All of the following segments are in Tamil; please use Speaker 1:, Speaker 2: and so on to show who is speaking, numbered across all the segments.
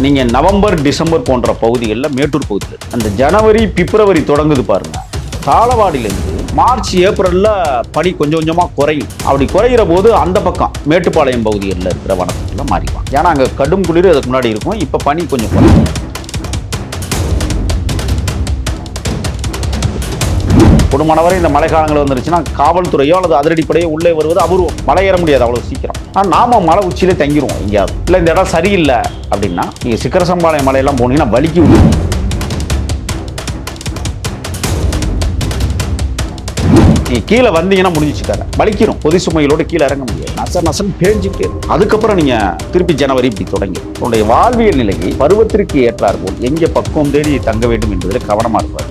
Speaker 1: நீங்கள் நவம்பர் டிசம்பர் போன்ற பகுதிகளில் மேட்டூர் பகுதியில். அந்த ஜனவரி பிப்ரவரி தொடங்குது பாருங்க. தாளவாடியிலேருந்து மார்ச் ஏப்ரலில் பனி கொஞ்சம் கொஞ்சமாக குறையும். அப்படி குறையிற போது அந்த பக்கம் மேட்டுப்பாளையம் பகுதிகளில் இருக்கிற வனத்துக்குள்ள மாறிடுவாங்க. ஏன்னா அங்கே கடும் குளிர் அதுக்கு முன்னாடி இருக்கும். இப்போ பனி கொஞ்சம் குறையும். குடும்பமானவரை இந்த மழைக்காலங்கள் வந்துருச்சுன்னா காவல்துறையோ அல்லது அதிரடிப்படையோ உள்ளே வருவது அபூர்வம். மலை ஏற முடியாது அவ்வளோ சீக்கிரம். ஆனால் நாம மலை உச்சியிலே தங்கிடுவோம் எங்கேயாவது. இல்லை இந்த இடம் சரியில்லை அப்படின்னா நீங்கள் சிக்கரசம்பாளையம் மலையெல்லாம் போனீங்கன்னா வலிக்கு விடுவோம் நீ கீழே வந்தீங்கன்னா முடிஞ்சிச்சுக்கார வலிக்கிறோம் பொது சுமைகளோட கீழே இறங்க முடியாது. நச நசன் பேஞ்சுக்கிட்டே அதுக்கப்புறம் நீங்க திருப்பி ஜனவரி இப்படி தொடங்கி உன்னுடைய வாழ்வியல் நிலையை பருவத்திற்கு ஏற்றார் போல் எங்கே பக்குவம் தேடி தங்க வேண்டும் என்பதில் கவனமாக இருப்பார்.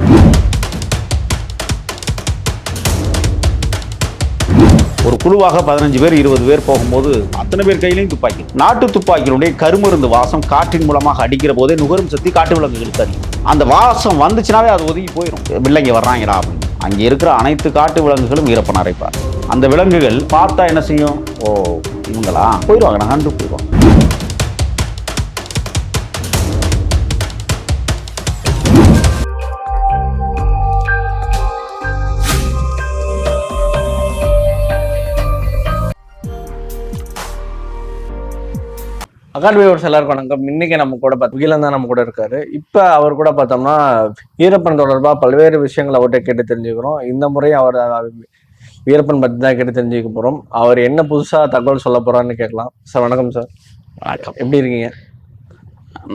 Speaker 1: ஒரு குழுவாக பதினஞ்சு பேர் இருபது பேர் போகும்போது அத்தனை பேர் கையிலையும் துப்பாக்கி. நாட்டு துப்பாக்கியினுடைய கருமருந்து வாசம் காற்றின் மூலமாக அடிக்கிற போதே நுகரும் சக்தி காட்டு விலங்குகளுக்கு அதிகம் அந்த வாசம் வந்துச்சுனாவே அது ஒதுங்கி போயிடும் பிள்ளைங்க வர்றாங்கடா அப்படின்னு. அங்கே இருக்கிற அனைத்து காட்டு விலங்குகளும் வீரப்பன் அரைப்பார் அந்த விலங்குகள் பார்த்தா என்ன செய்யும்? ஓ இவங்களா? போயிடுவாங்க நகண்டு போயிடுவாங்க.
Speaker 2: அகால் வியூவர்ஸ் எல்லாருக்கும் வணக்கம். இன்னைக்கு நம்ம கூட பார்த்து விகிலன் தான் நம்ம கூட இருக்காரு. இப்ப அவர் கூட பார்த்தோம்னா வீரப்பன் தொடர்பா பல்வேறு விஷயங்களை அவர்கிட்ட கேட்டு தெரிஞ்சுக்கிறோம். இந்த முறை அவர் வீரப்பன் பத்தி தான் கேட்டு தெரிஞ்சுக்க போறோம். அவர் என்ன புதுசா தகவல் சொல்ல போறான்னு கேட்கலாம். சார் வணக்கம் சார்.
Speaker 1: வணக்கம்.
Speaker 2: எப்படி இருக்கீங்க?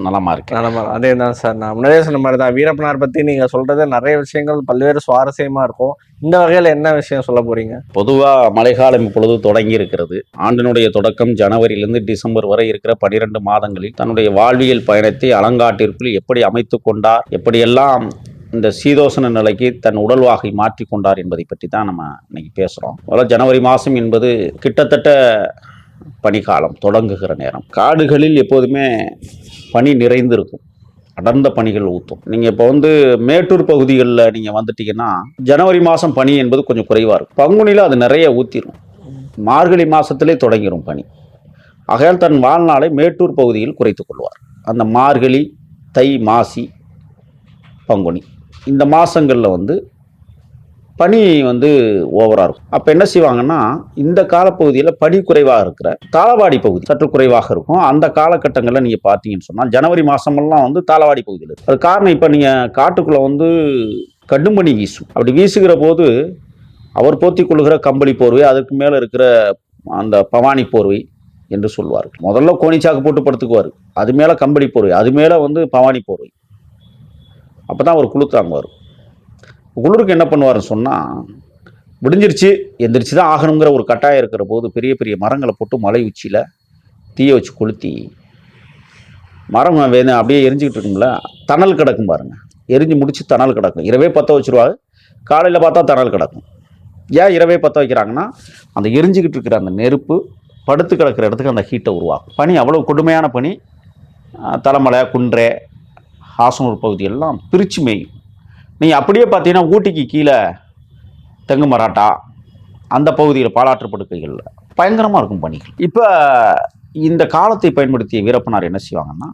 Speaker 1: நலமா இருக்கேன்
Speaker 2: நலமா அதே தான் சார் நான் முன்னாடியே சொன்ன மாதிரி தான் வீரப்பனார் பத்தி நீங்க சொல்றது நிறைய விஷயங்கள் பல்வேறு சுவாரஸ்யமா இருக்கும். இந்த வகையில என்ன விஷயம் சொல்ல போறீங்க?
Speaker 1: பொதுவாக மழைக்காலம் இப்பொழுது தொடங்கி இருக்கிறது. ஆண்டினுடைய தொடக்கம் ஜனவரியிலிருந்து டிசம்பர் வரை இருக்கிற பனிரெண்டு மாதங்களில் தன்னுடைய வாழ்வியல் பயணத்தை அலங்காட்டிற்குள் எப்படி அமைத்து கொண்டார் எப்படியெல்லாம் இந்த சீதோசன நிலைக்கு தன் உடல்வாகை மாற்றி கொண்டார் என்பதை பற்றி தான் நம்ம இன்னைக்கு பேசுகிறோம் முதல்ல ஜனவரி மாதம் என்பது கிட்டத்தட்ட பனிக்காலம் தொடங்குகிற நேரம். காடுகளில் எப்போதுமே பனி நிறைந்திருக்கும். அடர்ந்த பனிகள் ஊற்றும் நீங்கள் இப்போ வந்து மேட்டூர் பகுதிகளில் நீங்கள் வந்துட்டீங்கன்னா ஜனவரி மாதம் பனி என்பது கொஞ்சம் குறைவாக இருக்கும். பங்குனியில் அது நிறைய ஊற்றிடும் மார்கழி மாதத்திலே தொடங்கிடும் பனி. ஆகையால் தன் வாழ்நாளை மேட்டூர் பகுதியில் குறைத்து கொள்வார். அந்த மார்கழி தை மாசி பங்குனி. இந்த மாதங்களில் வந்து பனி வந்து ஓவராக இருக்கும். அப்போ என்ன செய்வாங்கன்னா இந்த காலப்பகுதியில் பனி குறைவாக இருக்கிற தாளவாடி பகுதி சற்று குறைவாக இருக்கும். அந்த காலகட்டங்களில் நீங்கள் பார்த்தீங்கன்னு சொன்னால் ஜனவரி மாதமெல்லாம் வந்து தாளவாடி பகுதியில் இருக்குது அது காரணம் இப்போ நீங்கள் காட்டுக்குள்ளே வந்து கடும் வீசும். அப்படி வீசுகிற போது அவர் போத்தி கொள்கிற கம்பளி போர்வை அதுக்கு மேலே இருக்கிற அந்த பவானி போர்வை என்று சொல்வார் முதல்ல கோணிச்சாக்கு போட்டு படுத்துக்குவார். அது மேலே கம்பளி போர்வை அது மேலே வந்து பவானி போர்வை. அப்போ தான் அவர் குளிர் தாங்குவார். குளிருக்கு என்ன பண்ணுவாருன்னு சொன்னால் விடிஞ்சிருச்சு எந்திரிச்சு தான் ஆகணுங்கிற ஒரு கட்டாயம் இருக்கிற போது பெரிய பெரிய மரங்களை போட்டு மலை உச்சியில் தீயை வச்சு கொளுத்தி மரம் வேணும் அப்படியே எரிஞ்சுக்கிட்டு இருக்குங்களா தணல் கிடக்கும் பாருங்கள் எரிஞ்சு முடிச்சு தணல் கிடக்கும். இரவே பற்ற வச்சுருவாங்க காலையில் பார்த்தா தணல் கிடக்கும். ஏன் இரவே பற்ற வைக்கிறாங்கன்னா அந்த எரிஞ்சுக்கிட்டு இருக்கிற அந்த நெருப்பு படுத்து கிடக்கிற இடத்துக்கு அந்த ஹீட்டை உருவாக்கும். பனி அவ்வளோ கொடுமையான பனி. தலைமலை குன்றே ஹாசனூர் பகுதியெல்லாம் பிரிச்சு மேயும். நீங்கள் அப்படியே பார்த்தீங்கன்னா ஊட்டிக்கு கீழே தெங்கு மராட்டா அந்த பகுதியில் பாலாற்று படுக்கைகளில் பயங்கரமாக இருக்கும் பணிகள். இப்போ இந்த காலத்தை பயன்படுத்திய வீரப்பனார் என்ன செய்வாங்கன்னா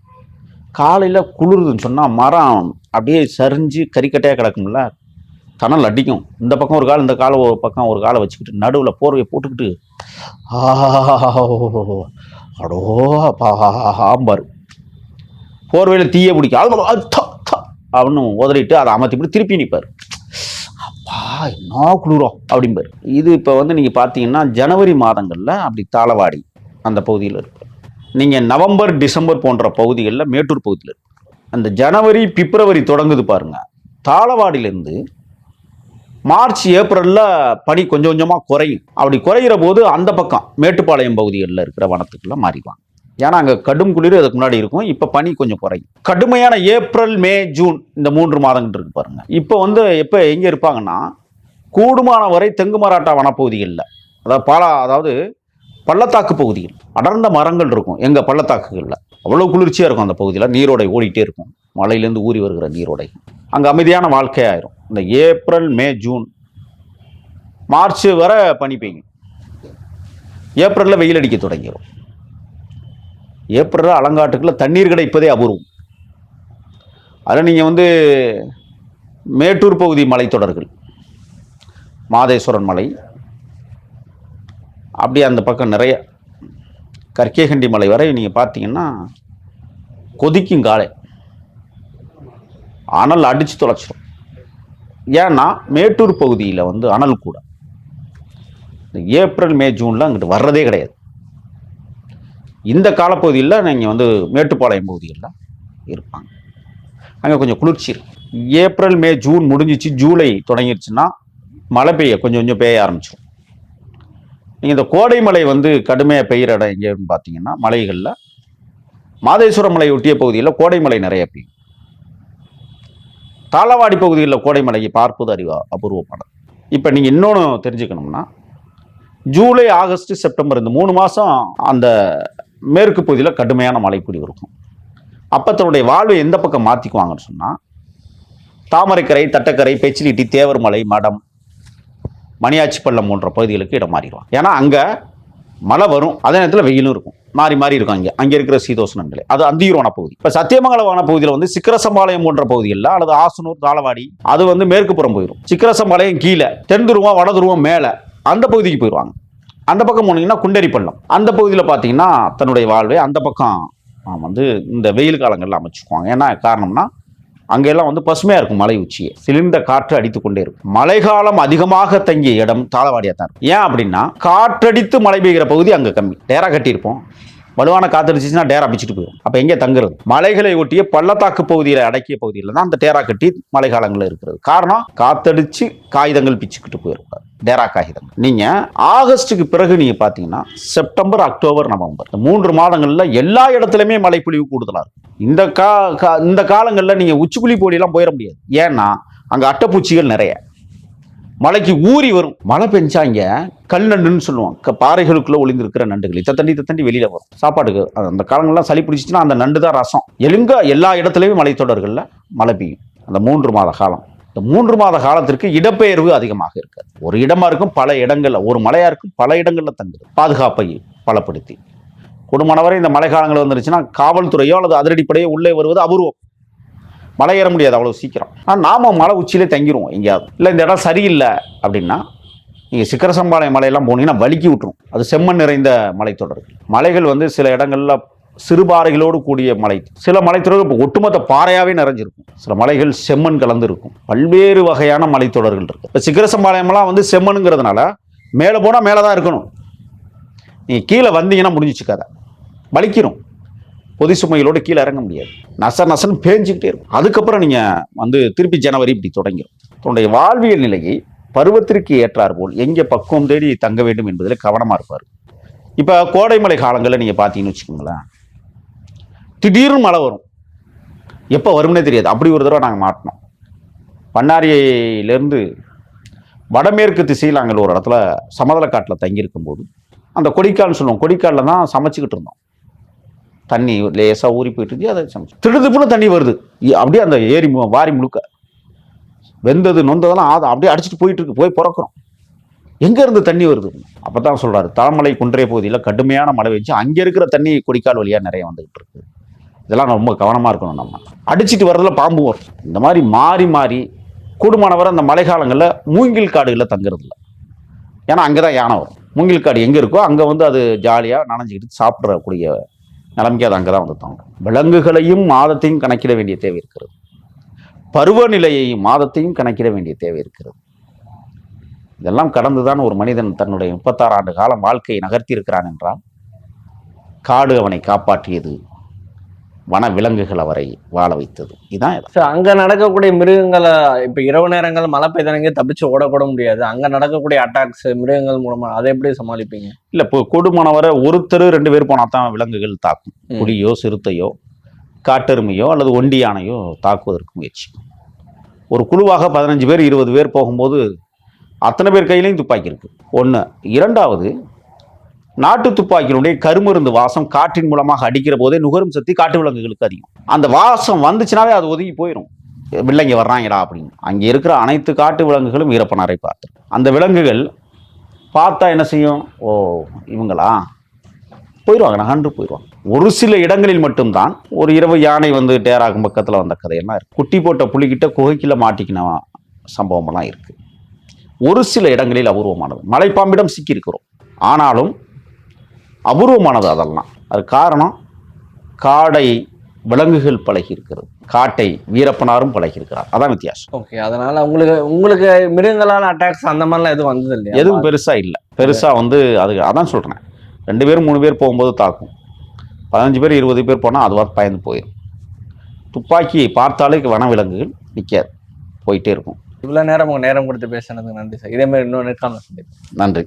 Speaker 1: காலையில் குளிருதுன்னு சொன்னால் மரம் அப்படியே சரிஞ்சு கறிக்கட்டையாக கிடக்கும்ல தணல் அடிக்கும். இந்த பக்கம் ஒரு கால் இந்த காலை ஒரு பக்கம் ஒரு காலை வச்சுக்கிட்டு நடுவில் போர்வையை போட்டுக்கிட்டு அடோ பாம்பார் போர்வையில் தீயை பிடிக்கும். அது அப்படின்னு உதறிட்டு அதை அமர்த்திப்பிட்டு திருப்பி நிற்பார் அப்பா என்ன குளிரும் அப்படிம்பார். இது இப்போ வந்து நீங்கள் பார்த்தீங்கன்னா ஜனவரி மாதங்களில் அப்படி தாளவாடி அந்த பகுதியில் இருப்பார் நீங்கள் நவம்பர் டிசம்பர் போன்ற பகுதிகளில் மேட்டூர் பகுதியில் இருப்பார் அந்த ஜனவரி பிப்ரவரி தொடங்குது பாருங்க. தாளவாடியிலேருந்து மார்ச் ஏப்ரலில் பனி கொஞ்சம் கொஞ்சமாக குறையும். அப்படி குறையிற போது அந்த பக்கம் மேட்டுப்பாளையம் பகுதிகளில் இருக்கிற வனத்துக்குள்ளே மாறிவாங்க ஏன்னா அங்கே கடும் குளிர் அதுக்கு முன்னாடி இருக்கும். இப்போ பனி கொஞ்சம் குறையும். கடுமையான ஏப்ரல் மே ஜூன் இந்த மூன்று மாதங்கள் இருக்கு பாருங்க. இப்போ வந்து எப்போ எங்கே இருப்பாங்கன்னா கூடுமான வரை தெங்கு மராட்டா வனப்பகுதிகளில் அதாவது பாலா அதாவது பள்ளத்தாக்கு பகுதியில் அடர்ந்த மரங்கள் இருக்கும் எங்கள் பள்ளத்தாக்குகளில். அவ்வளோ குளிர்ச்சியாக இருக்கும் அந்த பகுதியில். நீரோடை ஓடிட்டே இருக்கும். மலையிலேருந்து ஊறி வருகிற நீரோடை. அங்கே அமைதியான வாழ்க்கையாயிரும் இந்த ஏப்ரல் மே ஜூன் மார்ச் வரை பனி பெய்யும். ஏப்ரலில் வெயில் அடிக்க தொடங்கிடும் ஏப்ரல் அலங்காட்டுக்குள்ள தண்ணீர் கிடைப்பதே அபூர்வம். அதில் நீங்கள் வந்து மேட்டூர் பகுதி மலைத்தொடர்கள் மாதேஸ்வரன் மலை அப்படியே அந்த பக்கம் நிறைய கற்கேகண்டி மலை வரை நீங்கள் பார்த்தீங்கன்னா கொதிக்கும் காலை. அனல் அடித்து தொலைச்சிடும். ஏன்னா மேட்டூர் பகுதியில் வந்து அனல் கூட. இந்த ஏப்ரல் மே ஜூனில் அங்கிட்டு வர்றதே கிடையாது. இந்த காலப்பகுதியில் நீங்கள் வந்து மேட்டுப்பாளையம் பகுதிகளில் இருப்பாங்க. அங்கே கொஞ்சம் குளிர்ச்சி இருக்கும். ஏப்ரல் மே ஜூன் முடிஞ்சிச்சு ஜூலை தொடங்கிருச்சுன்னா மழை பெய்ய கொஞ்சம் கொஞ்சம் பெய்ய ஆரம்பிச்சிடும் நீங்கள் இந்த கோடை மழை வந்து கடுமையாக பெய்கிற இடம் எங்கேன்னு பார்த்தீங்கன்னா மலைகளில் மாதேஸ்வரம் மலை ஒட்டிய பகுதியில் கோடை மழை நிறைய பெய்யும். தாளவாடி பகுதியில் கோடை மலையை பார்ப்பது அறிவா அபூர்வமானது. இப்போ நீங்கள் இன்னொன்று தெரிஞ்சுக்கணும்னா ஜூலை ஆகஸ்ட் செப்டம்பர் இந்த மூணு மாதம் அந்த மேற்கு பகுதியில் கடுமையான மழைப்பொழிவு இருக்கும். அப்போ தன்னுடைய வாழ்வை எந்த பக்கம் மாற்றிக்குவாங்கன்னு சொன்னால் தாமரைக்கரை தட்டக்கரை பெச்சிலிட்டி தேவர்மலை மடம் மணியாச்சி பள்ளம் போன்ற பகுதிகளுக்கு இடம் மாறிடுவாங்க ஏன்னா அங்கே மழை வரும் அதே நேரத்தில் வெயிலும் இருக்கும். மாறி மாறி இருக்கும் அங்கே. அங்கே இருக்கிற சீதோஷ்ண நிலை. அது அந்தியூர் வனப்பகுதி இப்போ சத்தியமங்கல வனப்பகுதியில் வந்து சிக்கரசம்பாளையம் போன்ற பகுதிகளில் அல்லது ஆசனூர் தாளவாடி அது வந்து மேற்கு புறம் போயிடும். சிக்கரசம்பாளையம் கீழே தென் துருவம் வட துருவம் மேலே அந்த பகுதிக்கு போயிடுவாங்க. அந்த பக்கம் போனீங்கன்னா குண்டரி பள்ளம் அந்த பகுதியில் பார்த்தீங்கன்னா தன்னுடைய வாழ்வை அந்த பக்கம் வந்து இந்த வெயில் காலங்களில் அமைச்சுக்குவாங்க. ஏன்னா காரணம்னா அங்கெல்லாம் வந்து பசுமையாக இருக்கும் மலை உச்சியே. சிலிர்ந்த காற்று அடித்து கொண்டே இருக்கும். மழைக்காலம் அதிகமாக தங்கிய இடம் தாளவாடியாக தான் இருக்கும். ஏன் அப்படின்னா காற்றடித்து மழை பெய்கிற பகுதி அங்கே கம்மி. டேரா கட்டியிருப்போம். வலுவான காத்தடிச்சுன்னா டேரா பிச்சுட்டு போயிடும் அப்போ எங்கே தங்குறது? மலைகளை ஒட்டிய பள்ளத்தாக்கு பகுதியில் அடக்கிய பகுதியில் தான் அந்த டேரா கட்டி மழை காலங்களில் இருக்கிறது. காரணம் காத்தடிச்சு காகிதங்கள் பிச்சுக்கிட்டு போயிருக்கும் டேரா காகிதங்கள் நீங்கள் ஆகஸ்ட்டுக்கு பிறகு நீங்கள் பார்த்தீங்கன்னா செப்டம்பர் அக்டோபர் நவம்பர் இந்த மூன்று மாதங்களில் எல்லா இடத்துலையுமே மழைப்பொழிவு கூடுதலாக இருக்கும். இந்த கா கா- இந்த காலங்களில் நீங்கள் உச்சிக்குழி போடியெல்லாம் போயிட முடியாது. ஏன்னா அங்கே அட்டைப்பூச்சிகள் நிறைய. மலைக்கு ஊறி வரும். மழை பெஞ்சா இங்கே கல் நண்டுன்னு சொல்லுவாங்க. பாறைகளுக்குள்ளே ஒளிந்திருக்கிற நண்டுகள். இத்த தண்டி இத்த தண்டி வெளியில் வரும். சாப்பாடுக்கு அது அந்த காலங்கள்லாம் சளி பிடிச்சிச்சுன்னா அந்த நண்டு தான் ரசம். எலுங்க எல்லா இடத்துலையும் மலைத்தொடர்களில் மழை பெய்யும். அந்த மூன்று மாத காலம். இந்த மூன்று மாத காலத்திற்கு இடப்பெயர்வு அதிகமாக இருக்காது. ஒரு இடமா இருக்கும் பல இடங்கள்ல ஒரு மலையா இருக்கும் பல இடங்கள்ல தங்குது. பாதுகாப்பை பலப்படுத்தி. குடும்பமானவரை இந்த மழைக்காலங்கள் வந்துருச்சுன்னா காவல்துறையோ அல்லது அதிரடிப்படையோ உள்ளே வருவது அபூர்வம். மலை ஏற முடியாது அவ்வளோ சீக்கிரம். ஆனால் நாம மலை உச்சியிலே தங்கிடுவோம் எங்கேயாவது. இல்லை இந்த இடம் சரியில்லை அப்படின்னா நீங்கள் சிக்கரசம்பாளையம் மலையெல்லாம் போனீங்கன்னா வலுக்கி விட்டுரும். அது செம்மண் நிறைந்த மலைத்தொடர்கள். மலைகள் வந்து சில இடங்கள்ல சிறுபாறைகளோடு கூடிய மலை. சில மலைத்தொடர்கள் இப்போ ஒட்டுமொத்த பாறையாகவே நிறைஞ்சிருக்கும். சில மலைகள் செம்மண் கலந்துருக்கும். பல்வேறு வகையான மலைத்தொடர்கள் இருக்கு. இப்போ சிக்கரசம்பாளையம்லாம் வந்து செம்மண்ங்கிறதுனால மேலே போனால் மேலே தான் இருக்கணும். நீங்கள் கீழே வந்தீங்கன்னா முடிஞ்சிச்சு கதை. வலிக்கிறோம் பொதி சுமைகளோடு கீழே இறங்க முடியாது. நச நசன்னு பேஞ்சிக்கிட்டே இருக்கும். அதுக்கப்புறம் நீங்கள் வந்து திருப்பி ஜனவரி இப்படி தொடங்கிடும் தன்னுடைய வாழ்வியல் நிலையை பருவத்திற்கு ஏற்றார் போல் எங்கே பக்குவம் தேடி தங்க வேண்டும் என்பதில் கவனமாக இருப்பார். இப்போ கோடைமலை காலங்களில் நீங்கள் பார்த்தீங்கன்னு வச்சுக்கோங்களேன். திடீர்னு மழை வரும். எப்போ வரும்னே தெரியாது. அப்படி ஒரு தடவை நாங்கள் மாட்டினோம். பண்ணாரியிலேருந்து வடமேற்கு திசையில் நாங்கள் ஒரு இடத்துல சமதள காட்டில் தங்கியிருக்கும் போது அந்த கொடிக்கால்னு சொல்லுவோம். கொடிக்காலில் தான் சமைச்சிக்கிட்டு இருந்தோம். தண்ணி லேசாக ஊறி போயிட்டு இருந்துச்சு அதை சமைச்சு. திடுதுப்புன்னு தண்ணி வருது. அப்படியே அந்த ஏரி மு- வாரி முழுக்க. வெந்தது நொந்ததெல்லாம் ஆதம் அப்படியே அடிச்சுட்டு போயிட்டு இருக்கு. போய் பிறக்கிறோம். எங்கேருந்து தண்ணி வருது? அப்போ தான் சொல்கிறாரு தலைமலை குன்றைய பகுதியில் கடுமையான மழை வச்சு அங்கே இருக்கிற தண்ணி கொடிக்கால் வழியாக நிறைய வந்துக்கிட்டு இருக்குது இதெல்லாம் ரொம்ப கவனமாக இருக்கணும் நம்ம. அடிச்சிட்டு வர்றதுல பாம்பு வரும். இந்த மாதிரி மாறி மாறி கூடுமானவரை அந்த மழை காலங்களில் மூங்கில் காடுகளில் தங்குறது இல்லை ஏன்னா அங்கே தான் யானை வரும். மூங்கில் காடு எங்கே இருக்கோ அங்கே வந்து அது ஜாலியாக நனைஞ்சிக்கிட்டு சாப்பிடக்கூடிய நிலைமைக்கு அது அங்கே தான் வந்து தங்கும். விலங்குகளையும் மாதத்தையும் கணக்கிட வேண்டிய தேவை இருக்கிறது. பருவநிலையையும் மாதத்தையும் கணக்கிட வேண்டிய தேவை இருக்கிறது. இதெல்லாம் கடந்துதான் ஒரு மனிதன் தன்னுடைய முப்பத்தாறு ஆண்டு காலம் வாழ்க்கையை நகர்த்தி இருக்கிறான் என்றால் காடு அவனை காப்பாற்றியது வன விலங்குகள் அவரை வாழ வைத்தது. இதுதான் இது.
Speaker 2: சார் அங்க நடக்கக்கூடிய மிருகங்களை இப்ப இரவு நேரங்கள் மழை பெய்தனங்க தப்பிச்சு ஓடக்கூட முடியாது. அங்க நடக்கக்கூடிய அட்டாக்ஸ் மிருகங்கள் மூலமா அதை எப்படி சமாளிப்பீங்க?
Speaker 1: இல்ல இப்போ கொடுமானவரை ஒருத்தர் ரெண்டு பேர் போனா தான் விலங்குகள் தாக்கும். புலியோ சிறுத்தையோ காட்டெருமையோ அல்லது ஒண்டி யானையோ தாக்குவதற்கு முயற்சி. ஒரு குழுவாக பதினஞ்சு பேர் இருபது பேர் போகும்போது அத்தனை பேர் கையிலையும் துப்பாக்கி இருக்கு. ஒன்று இரண்டாவது நாட்டு துப்பாக்கியினுடைய கருமருந்து வாசம் காற்றின் மூலமாக அடிக்கிற போதே நுகரும் சக்தி காட்டு விலங்குகளுக்கு அதிகம். அந்த வாசம் வந்துச்சுனாவே அது ஒதுங்கி போயிடும் விலங்கி வர்றாங்கடா அப்படின்னு. அங்கே இருக்கிற அனைத்து காட்டு விலங்குகளும் வீரப்பனாரை பார்த்து. அந்த விலங்குகள் பார்த்தா என்ன செய்யும்? ஓ இவங்களா? போயிடுவாங்க நகன்று போயிடுவாங்க. ஒரு சில இடங்களில் மட்டும்தான் ஒரு இரவு யானை வந்து டேராகும் பக்கத்தில் வந்த கதையெல்லாம் இருக்குது குட்டி போட்ட புலிக்கிட்ட குகைக்குள்ள மாட்டிக்கின சம்பவமெல்லாம் இருக்குது ஒரு சில இடங்களில் அபூர்வமானது. மலைப்பாம்பிடம் சிக்கியிருக்கிறோம். ஆனாலும் அபூர்வமானது அதெல்லாம். அது காரணம் காடை விலங்குகள் பழகி இருக்கிறது காட்டை வீரப்பனாரும் பழகி இருக்கிறார் அதான் வித்தியாசம்.
Speaker 2: ஓகே அதனால உங்களுக்கு உங்களுக்கு மிருகங்களால அட்டாக்ஸ் அந்த மாதிரிலாம் எதுவும் வந்தது இல்லையா?
Speaker 1: எதுவும் பெருசா இல்லை. பெருசா வந்து அது அதான் சொல்றேன். ரெண்டு பேரும் மூணு பேர் போகும்போது தாக்கும். பதினஞ்சு பேர் இருபது பேர் போனால் அதுவாக பயந்து போயிடும் துப்பாக்கியை பார்த்தாலே வனவிலங்குகள் நிற்காது போயிட்டே இருக்கும்.
Speaker 2: இவ்வளவு நேரம் உங்க நேரம் கொடுத்து பேசுனதுக்கு நன்றி சார் இதே மாதிரி இன்னொரு நேர்காணல் சந்திப்போம்.
Speaker 1: நன்றி.